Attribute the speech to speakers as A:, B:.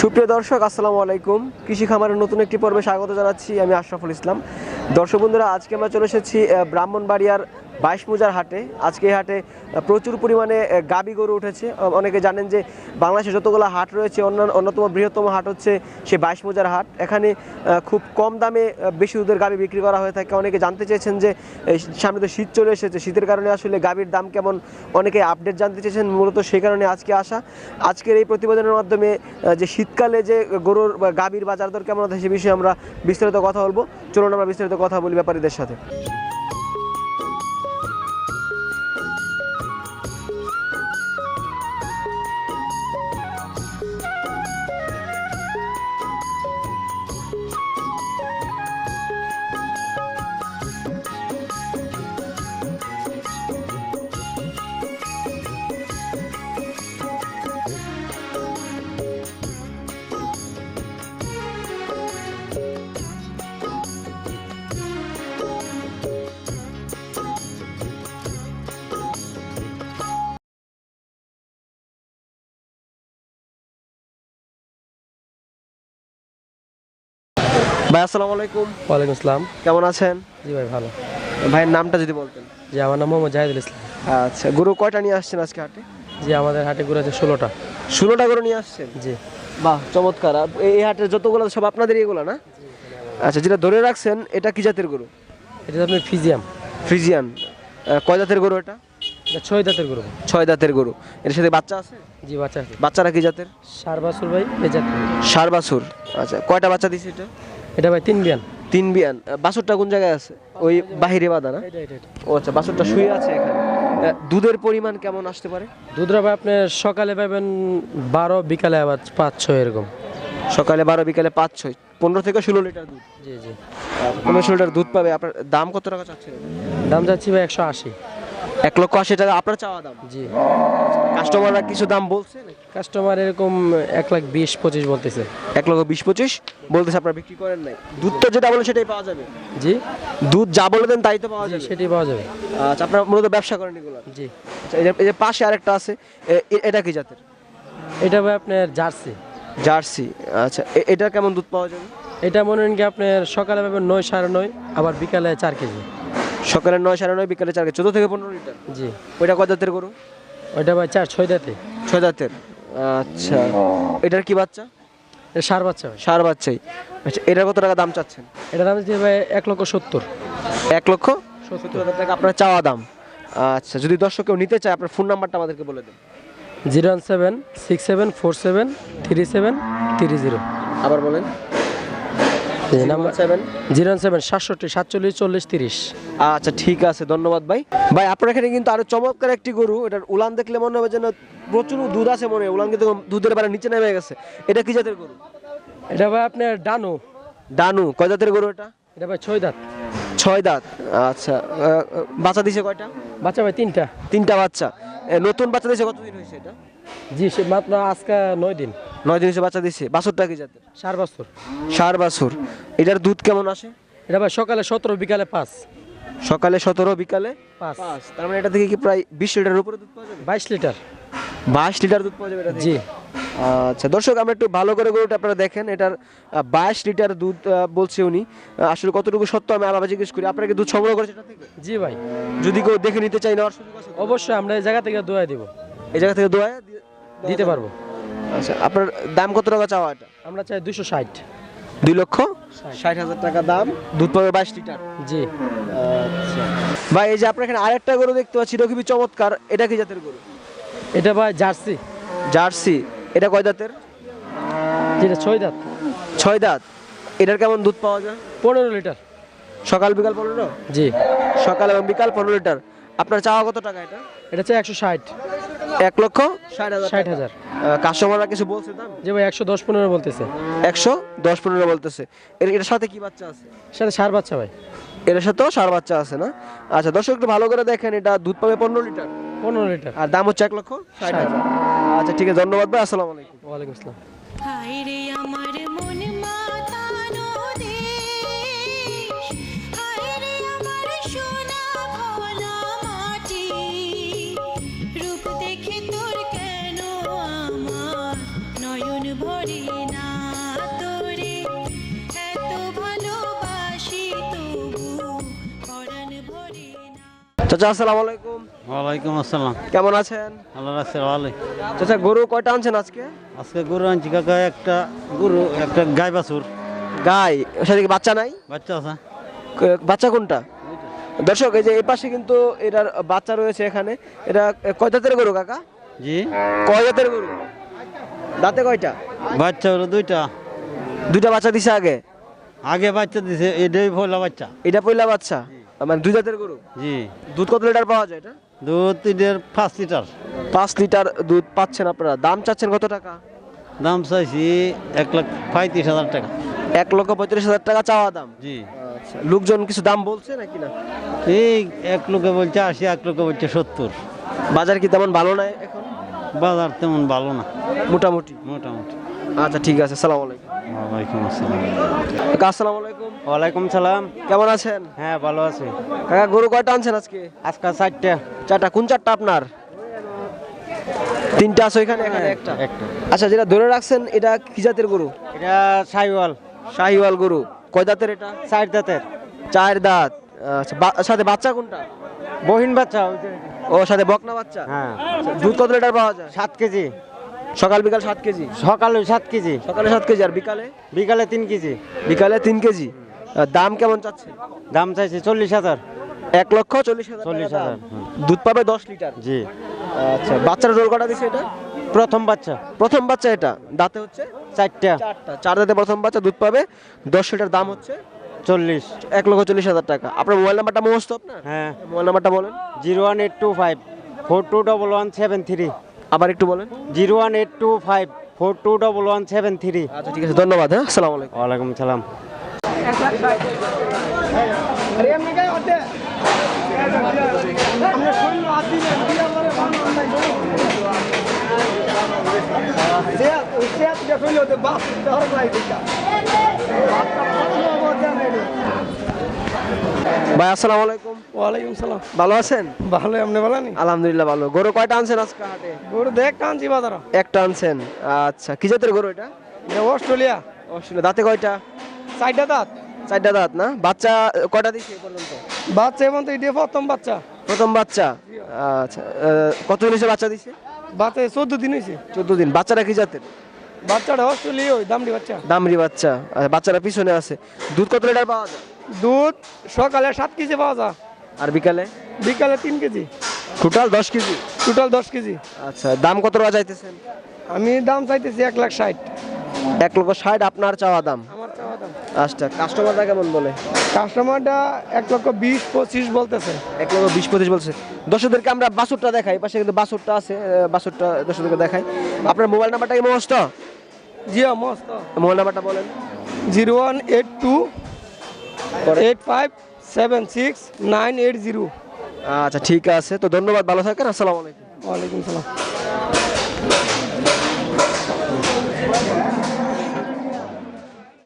A: সুপ্রিয় দর্শক, আসসালামু আলাইকুম। কৃষি খামারের নতুন একটি পর্বে স্বাগত জানাচ্ছি আমি আশরাফুল ইসলাম। দর্শক বন্ধুরা, আজকে আমরা চলে এসেছি ব্রাহ্মণবাড়িয়ার বাইশ মুজার হাটে। আজকে এই হাটে প্রচুর পরিমাণে গাবি গরু উঠেছে। অনেকে জানেন যে বাংলাদেশে যতগুলো হাট রয়েছে, অন্যান্য, অন্যতম বৃহত্তম হাট হচ্ছে সে বাইশ মুজার হাট। এখানে খুব কম দামে বেশি দুধের গাবি বিক্রি করা হয়ে থাকে। অনেকে জানতে চেয়েছেন যে সামনে তো শীত চলে এসেছে, শীতের কারণে আসলে গাবির দাম কেমন? অনেকে আপডেট জানতে চেয়েছেন, মূলত সেই কারণে আজকে আসা। আজকের এই প্রতিবেদনের মাধ্যমে যে শীতকালে যে গরুর গাবির বাজার দর কেমন আছে সে বিষয়ে আমরা বিস্তারিত কথা বলব। চলুন আমরা বিস্তারিত কথা বলি ব্যাপারীদের সাথে। ভাই আসসালামু আলাইকুম।
B: ওয়ালাইকুম আসসালাম।
A: কেমন আছেন?
B: জি ভাই ভালো।
A: ভাইয়ের নামটা যদি বলতেন।
B: জি আমার নাম মোহাম্মদ জাহিদুল ইসলাম।
A: আচ্ছা গরু কয়টা নিয়ে আসছেন আজকে হাটে?
B: জি আমাদের হাটে ঘুরে আছে ষোলোটা।
A: ষোলোটা গরু নিয়ে আসছেন?
B: জি।
A: বাহ চমৎকার। আর এই হাটের যতগুলো সব আপনাদের এগুলো না? আচ্ছা যেটা ধরে রাখছেন এটা কি জাতের গরু?
B: এটা আপনি ফিজিয়াম।
A: ফ্রিজিয়ান কয় জাতের গরু এটা?
B: এটা ছয় দাঁতের গরু।
A: ছয় দাঁতের গরু। এর সাথে বাচ্চা আছে?
B: জি বাচ্চা আছে।
A: বাচ্চারা কি জাতের?
B: সার বাছুর ভাই এই জাত
A: সার বাছুর আচ্ছা কয়টা বাচ্চা দিছে এটা?
B: এটা ভাই তিন বিয়ান
A: তিন বিয়ান আহ, বাছুরটা কোন জায়গায় আছে? ওই বাহিরে বাঁধা না? ও আচ্ছা বাছুরটা শুয়ে আছে এখানে। দুধের পরিমাণ কেমন আসতে পারে?
B: দুধরা ভাই আপনি সকালে পাবেন বারো বিকালে আবার পাঁচ ছয় এরকম।
A: সকালে বারো বিকালে পাঁচ ছয়। পনেরো থেকে ষোলো লিটার দুধ।
B: জি জি।
A: পনেরো ষোলো লিটার দুধ পাবে। আপনার দাম কত টাকা চাচ্ছেন?
B: দাম যাচ্ছি ভাই একশো আশি।
A: এক লক্ষ আশি টাকা আপনার চাওয়া দাম?
B: জি।
A: কাস্টমাররা কিছু দাম বলছে?
B: কাস্টমার এরকম এক লাখ বিশ পঁচিশ বলতেছে।
A: এক লক্ষ বিশ পঁচিশ? বলতেছে আপনারা বিক্রি করেন নাই। দুধ তো যেটা বলেন সেটাই পাওয়া যাবে?
B: জি।
A: দুধ যা বলে দেন তাই তো পাওয়া যাবে?
B: সেটাই পাওয়া যাবে।
A: আচ্ছা আপনার মূলত ব্যবসা করেন এগুলো?
B: জি।
A: আচ্ছা এই যে পাশে আরেকটা আছে এটা কি জাতের?
B: এটা ভাই আপনার জার্সি।
A: জার্সি। আচ্ছা এটা কেমন দুধ পাওয়া যাবে?
B: এটা মনে হয় কি আপনার সকালে পাবেন নয় সাড়ে নয় আবার বিকালে চার কেজি।
A: সকালে নয় সাড়ে নয় বিকালে চার চোদ্দ থেকে পনেরো লিটার।
B: জি।
A: ওইটা কয় দাঁতের গরু?
B: ওইটা ভাই চার ছয় দাঁতে
A: ছয় দাঁতের আচ্ছা। এটার কি বাচ্চা?
B: সার বাচ্চা
A: সার বাচ্চাই। আচ্ছা এটার কত টাকা দাম চাচ্ছেন?
B: এটা দাম দিচ্ছে ভাই এক লক্ষ সত্তর।
A: এক লক্ষ? সত্তর। হাজার টাকা আপনার চাওয়া দাম। আচ্ছা যদি দর্শক কেউ নিতে চায় আপনার ফোন নাম্বারটা আমাদেরকে বলে দেন।
B: Zero one seven six seven four seven three seven three zero.
A: আবার বলেন।
B: Zero seven? সাতষট্টি সাতচল্লিশ চল্লিশ তিরিশ।
A: আচ্ছা ঠিক আছে ধন্যবাদ ভাই। ভাই আপনার এখানে কিন্তু আরও চমৎকার একটি গরু এটার উলান দেখলে মনে হবে যেন প্রচুর দুধ আছে মনে হয়। উলান কিন্তু দুধের বারে নিচে নেমে গেছে। এটা কি জাতের গরু?
B: এটা ভাই আপনার ডানু।
A: ডানু কয় জাতের গরু এটা?
B: এটা ভাই ছয় দাঁত।
A: ছয় দাঁত আচ্ছা বাচ্চা দিছে কয়টা?
B: বাচ্চা ভাই তিনটা।
A: তিনটা বাচ্চা। নতুন বাচ্চা দিছে কতদিন হয়েছে এটা?
B: জি সে মাত্র আজকে নয় দিন।
A: নয় দিন বাচ্চা দিছে। বাছুরটা কি জাতের?
B: সার বছর।
A: সার বাছুর। এটার দুধ কেমন আসে?
B: এটা ভাই সকালে সতেরো বিকালে পাঁচ।
A: সকালে সতেরো বিকালে
B: পাঁচ।
A: তার মানে এটা থেকে কি প্রায় বিশ লিটারের উপরে দুধ পাওয়া যাবে?
B: বাইশ লিটার।
A: বাইশ লিটার দুধ পাওয়া যাবে এটা
B: জি।
A: আচ্ছা দর্শক আমরা একটু ভালো করে গরুটা আপনারা দেখেন। এটার বাইশ লিটার দুধ বলছে উনি। আসলে কতটুকু সত্য আমি আলাদা জিজ্ঞেস করি। আপনারা কি দুধ সংগ্রহ করেছে
B: জি ভাই।
A: যদি কেউ দেখে নিতে চাই না
B: অবশ্যই আমরা এই জায়গা থেকে দোয়া দিব।
A: এই জায়গা থেকে দোয়া
B: দিতে পারব।
A: আচ্ছা আপনার দাম কত টাকা চাওয়া এটা?
B: আমরা চাই দুশো ষাট।
A: দুই লক্ষ? ষাট হাজার টাকা দাম। দুধ পাবে বাইশ লিটার?
B: জি।
A: আচ্ছা। ভাই এই যে আপনার এখানে আরেকটা গরু দেখতে পাচ্ছি এটা খুবই চমৎকার। এটা কি জাতের গরু?
B: এটা ভাই জার্সি।
A: জার্সি। এটা কয় দাঁতের
B: যেটা ছয় দাঁত।
A: ছয় দাঁত। এটার কেমন দুধ পাওয়া যায়?
B: পনেরো লিটার।
A: সকাল বিকাল পনেরো?
B: জি।
A: সকাল এবং বিকাল পনেরো লিটার। আপনার চাওয়া কত টাকা এটা?
B: এটা চাই একশো ষাট।
A: এক লক্ষ? ষাট হাজার
B: ষাট হাজার।
A: কাস্টমাররা কিছু বলছে দাম?
B: যে ভাই একশো দশ পনেরো বলতেছে।
A: একশো দশ পনেরো বলতেছে। এর এটার সাথে কি বাচ্চা আছে?
B: সাথে সার বাচ্চা ভাই।
A: এটার সাথেও সার বাচ্চা আছে না? আচ্ছা দর্শক একটু ভালো করে দেখেন এটা দুধ পাবে পনেরো লিটার?
B: পনেরো লিটার।
A: আর দাম হচ্ছে এক লক্ষ ষাট হাজার। আচ্ছা ঠিক আছে ধন্যবাদ ভাই আসসালামু আলাইকুম।
B: ওয়ালাইকুম আসসালাম
C: হায় রে আমার মন
A: চাচা আসসালামু আলাইকুম।
D: ওয়ালাইকুম আসসালাম।
A: কেমন আছেন?
D: আল্লাহ রাখছে ভালো
A: চাচা গরু কয়টা আনছেন আজকে?
D: আজকে গরু আনছি কাকা একটা গরু একটা গাই বাছুর।
A: গাই ওর সাথে কি বাচ্চা নাই?
D: বাচ্চা আছে।
A: বাচ্চা কোনটা? দর্শক এই যে এই পাশে কিন্তু এটার বাচ্চা রয়েছে এখানে। এটা কয় জাতের গরু কাকা?
D: জি।
A: কয় জাতের গরু? দাঁতে কয়টা?
D: বাচ্চা হলো দুইটা।
A: দুইটা বাচ্চা দিছে আগে?
D: আগে বাচ্চা দিছে এটাই ভোলা বাচ্চা।
A: এটা পয়লা বাচ্চা? মানে দুই জাতের গরু?
D: জি।
A: দুধ কত লিটার পাওয়া যায় এটা?
D: দুধ এদের পাঁচ লিটার।
A: পাঁচ লিটার দুধ পাচ্ছেন আপনারা। দাম চাচ্ছেন কত টাকা?
D: দাম চাইছি এক লাখ পঁয়ত্রিশ হাজার টাকা।
A: এক লক্ষ পঁয়ত্রিশ হাজার টাকা চাওয়া দাম?
D: জি।
A: আচ্ছা লোকজন কিছু দাম বলছে নাকি না?
D: এই এক লোকে বলছে আশি এক লোকে বলছে সত্তর।
A: বাজার কি তেমন ভালো নাই এখন?
D: বাজার তেমন ভালো না।
A: মোটামুটি।
D: মোটামুটি।
A: আচ্ছা ঠিক আছে সালাম আলাইকুম।
D: ওয়ালাইকুম আসসালাম।
A: কাকা আসসালামু আলাইকুম।
D: ওয়ালাইকুম সালাম।
A: কেমন আছেন?
D: হ্যাঁ ভালো আছি।
A: কাকা গরু কয়টা আনছেন আজকে?
D: আজকে চারটা।
A: চারটা কোন চারটা আপনার? তিনটা আছে ওইখানে এখানে একটা?
D: একটা।
A: আচ্ছা যেটা ধরে রাখছেন এটা কি জাতের গরু?
D: এটা সাইওয়াল
A: শাহিওয়াল গরু। কয় দাঁতের এটা?
D: চার দাঁতের।
A: চার দাঁত। আচ্ছা বা- সাথে বাচ্চা কোনটা?
D: বহিন বাচ্চা
A: ও সাথে বকনা বাচ্চা?
D: হ্যাঁ।
A: আচ্ছা, দুধ কত লিটার পাওয়া যায়?
D: সাত কেজি।
A: সকাল বিকাল সাত কেজি?
D: সকালে সাত কেজি।
A: সকালে সাত কেজি আর বিকালে?
D: বিকালে তিন কেজি।
A: বিকালে তিন কেজি। দাম কেমন চাচ্ছে?
D: দাম চাইছে চল্লিশ হাজার।
A: এক লক্ষ চল্লিশ হাজার
D: চল্লিশ। হাজার, হুম।
A: দুধ পাবে দশ লিটার?
D: জি।
A: আচ্ছা বাচ্চার রোল কটা দিছে এটা?
D: প্রথম বাচ্চা।
A: প্রথম বাচ্চা এটা? দাঁতে হচ্ছে?
D: চারটা।
A: চারটা। চার দাঁতে প্রথম বাচ্চা দুধ পাবে দশ লিটার দাম হচ্ছে?
D: চল্লিশ।
A: এক লক্ষ চল্লিশ হাজার টাকা। আপনার মোবাইল নাম্বারটা মুখস্থ আপনার?
D: হ্যাঁ।
A: মোবাইল নাম্বারটা বলেন।
D: Zero one eight two five four two double one seven three.
A: আবার একটু বলেন
D: zero one eight two five four two double one seven three
A: আচ্ছা ঠিক আছে ধন্যবাদ হ্যাঁ আসসালামু আলাইকুম
D: ওয়ালাইকুম সালাম
A: ভাই আসসালামু আলাইকুম।
E: ওয়ালাইকুম সালাম।
A: ভালো আছেন?
E: ভালো আপনি বলেন
A: আলহামদুলিল্লাহ ভালো। গরু কয়টা আনছেন আজকে হাটে?
E: গরু দেখ বাজার।
A: একটা আনছেন। আচ্ছা কি জাতের গরু এটা?
E: অস্ট্রেলিয়া।
A: অবশ্যই দাঁতে কয়টা?
E: চারটা দাঁত।
A: চারটা দাঁত না? বাচ্চা কয়টা দিচ্ছে পর্যন্ত?
E: বাচ্চা এবং তো এটা প্রথম বাচ্চা।
A: প্রথম বাচ্চা। আচ্ছা কত দিন বাচ্চা দিছে?
E: বাচ্চা চোদ্দ দিন হয়েছে।
A: চোদ্দ দিন। বাচ্চারা কি জাতের?
E: বাচ্চাটা অস্ট্রেলিয়া ওই দামড়ি বাচ্চা।
A: দামরি বাচ্চা। আচ্ছা, বাচ্চারা পিছনে আছে। দুধ কত লিটার পাওয়া যায়?
E: দুধ সকালে সাত কেজি পাওয়া যায়।
A: আর বিকালে?
E: বিকালে তিন কেজি।
A: টোটাল দশ কেজি?
E: টোটাল দশ কেজি।
A: আচ্ছা দাম কত টাকা চাইতেছেন?
E: আমি দাম চাইতেছি এক লাখ ষাট।
A: এক লক্ষ ষাট আপনার চাওয়া দাম?
E: আমার চাওয়া দাম।
A: আচ্ছা কাস্টমারটা কেমন বলে?
E: কাস্টমারটা এক লক্ষ বিশ পঁচিশ বলতেছে।
A: এক লক্ষ বিশ পঁচিশ বলছে। দর্শকদেরকে আমরা বাসুরটা দেখাই পাশে কিন্তু বাসুরটা আছে বাসুরটা দর্শকদেরকে দেখাই। আপনার মোবাইল নাম্বারটা কি মস্ত?
E: জি মস্ত।
A: মোবাইল নাম্বারটা বলেন।
E: Zero one eight two eight five seven six nine eight zero
A: আচ্ছা ঠিক আছে। তো ধন্যবাদ ভালো থাকেন। আসসালামু আলাইকুম।
E: ওয়ালাইকুম সালাম।